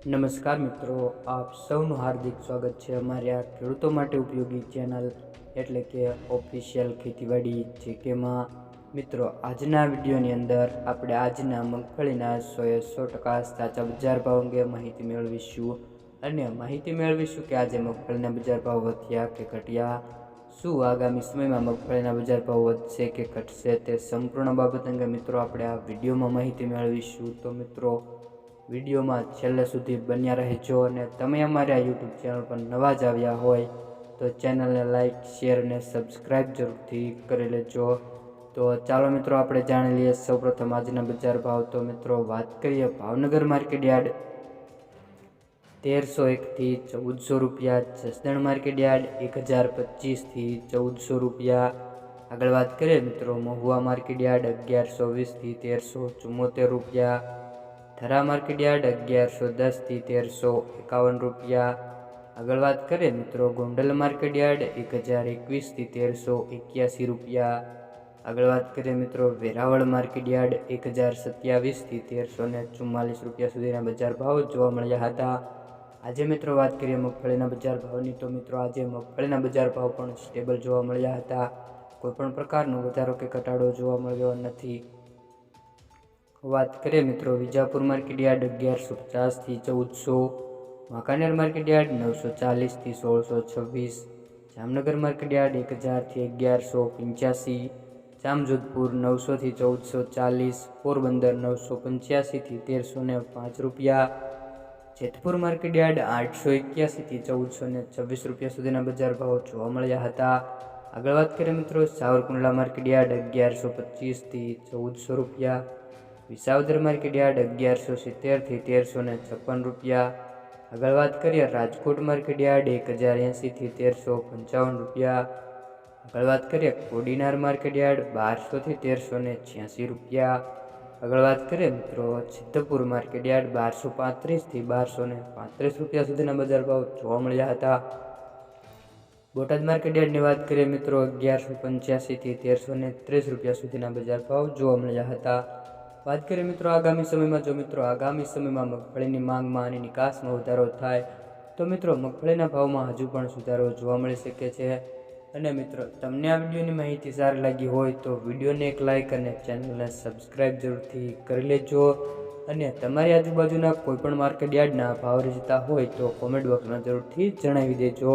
નમસ્કાર મિત્રો, આપ સૌનું હાર્દિક સ્વાગત છે અમારી આ ખેડૂતો માટે ઉપયોગી ચેનલ એટલે કે ઓફિશિયલ ખેતીવાડી જીકેમાં મિત્રો, આજના વિડીયોની અંદર આપણે આજના મગફળીના સોએ સો ટકા સાચા બજાર ભાવ અંગે માહિતી મેળવીશું. અને માહિતી મેળવીશું કે આજે મગફળીના બજાર ભાવ વધ્યા કે ઘટ્યા? શું આગામી સમયમાં મગફળીના બજાર ભાવ વધશે કે ઘટશે તે સંપૂર્ણ બાબત અંગે મિત્રો, આપણે આ વિડીયોમાં માહિતી મેળવીશું. તો મિત્રો વિડીયોમાં છેલ્લે સુધી બન્યા રહેજો અને તમે અમારી યુટ્યુબ ચેનલ પર નવા જ આવ્યા હોય તો ચેનલને લાઇક શેર અને સબસ્ક્રાઈબ જરૂરથી કરી લેજો. તો ચાલો મિત્રો, આપણે જાણી લઈએ સૌપ્રથમ આજના બજાર ભાવ. તો મિત્રો, વાત કરીએ ભાવનગર માર્કેટ યાર્ડ. તેરસો એકથી ચૌદસો રૂપિયા, જસદણ માર્કેટ યાર્ડ એક હજાર પચીસથી ચૌદસો રૂપિયા. આગળ વાત કરીએ મિત્રો, મહુવા માર્કેટ યાર્ડ અગિયારસો વીસથી તેરસો ચુમ્મોતેર રૂપિયા. થરા માર્કેટ યાર્ડ અગિયારસો દસથી તેરસો એકાવન રૂપિયા. આગળ વાત કરીએ મિત્રો ગોંડલ માર્કેટ યાર્ડ એક હજાર એકવીસથી તેરસો એક્યાસી રૂપિયા. આગળ વાત કરીએ મિત્રો વેરાવળ માર્કેટ યાર્ડ એક હજાર સત્યાવીસથી તેરસો ને ચુમ્માલીસ રૂપિયા સુધીના બજાર ભાવ જોવા મળ્યા હતા. આજે મિત્રો વાત કરીએ મગફળીના બજાર ભાવની તો મિત્રો આજે મગફળીના બજાર ભાવ પણ સ્ટેબલ જોવા મળ્યા હતા. કોઈપણ પ્રકારનો વધારો કે ઘટાડો જોવા મળ્યો નથી. વાત કરીએ મિત્રો, વિજાપુર માર્કેટ યાર્ડ અગિયારસો પચાસથી ચૌદસો, વાંકાનેર માર્કેટ યાર્ડ નવસો ચાલીસથી સોળસો છવ્વીસ, જામનગર માર્કેટ યાર્ડ એક હજારથી અગિયારસો પંચ્યાસી, જામજોધપુર નવસોથી ચૌદસો ચાલીસ, પોરબંદર નવસો પંચ્યાસીથી તેરસો ને પાંચ રૂપિયા, જેતપુર માર્કેટ યાર્ડ આઠસો એક્યાસીથી ચૌદસો ને છવ્વીસ રૂપિયા સુધીના બજાર ભાવ જોવા મળ્યા હતા. આગળ વાત કરીએ મિત્રો, સાવરકુંડલા માર્કેટ યાર્ડ અગિયારસો પચીસથી ચૌદસો રૂપિયા વિસાવદર માર્કેટ યાર્ડ અગિયારસો સિત્તેરથી તેરસો ને છપ્પન રૂપિયા. આગળ વાત કરીએ રાજકોટ માર્કેટ યાર્ડ એક હજાર એંસીથી તેરસો પંચાવન રૂપિયા. આગળ વાત કરીએ કોડીનાર માર્કેટ યાર્ડ બારસોથી તેરસો ને છ્યાસી રૂપિયા. આગળ વાત કરીએ મિત્રો સિદ્ધપુર માર્કેટ યાર્ડ બારસો પાંત્રીસથી બારસો ને પાંત્રીસ રૂપિયા સુધીના બજાર ભાવ જોવા મળ્યા હતા. બોટાદ માર્કેટ યાર્ડની વાત કરીએ મિત્રો અગિયારસો પંચ્યાસીથી તેરસો ને ત્રીસ રૂપિયા સુધીના બજાર ભાવ જોવા મળ્યા હતા. વાત કરીએ મિત્રો આગામી સમયમાં, જો મિત્રો આગામી સમયમાં મગફળીની માંગમાં અને નિકાસમાં વધારો થાય, તો મિત્રો મગફળીના ભાવમાં હજુ પણ સુધારો જોવા મળી શકે છે. અને મિત્રો, તમને આ વિડીયોની માહિતી સારી લાગી હોય તો વિડીયોને એક લાઇક અને ચેનલને સબસ્ક્રાઈબ જરૂરથી કરી લેજો. અને તમારી આજુબાજુના કોઈપણ માર્કેટ યાર્ડના ભાવ રીતતા હોય તો કોમેન્ટ બોક્સમાં જરૂરથી જણાવી દેજો.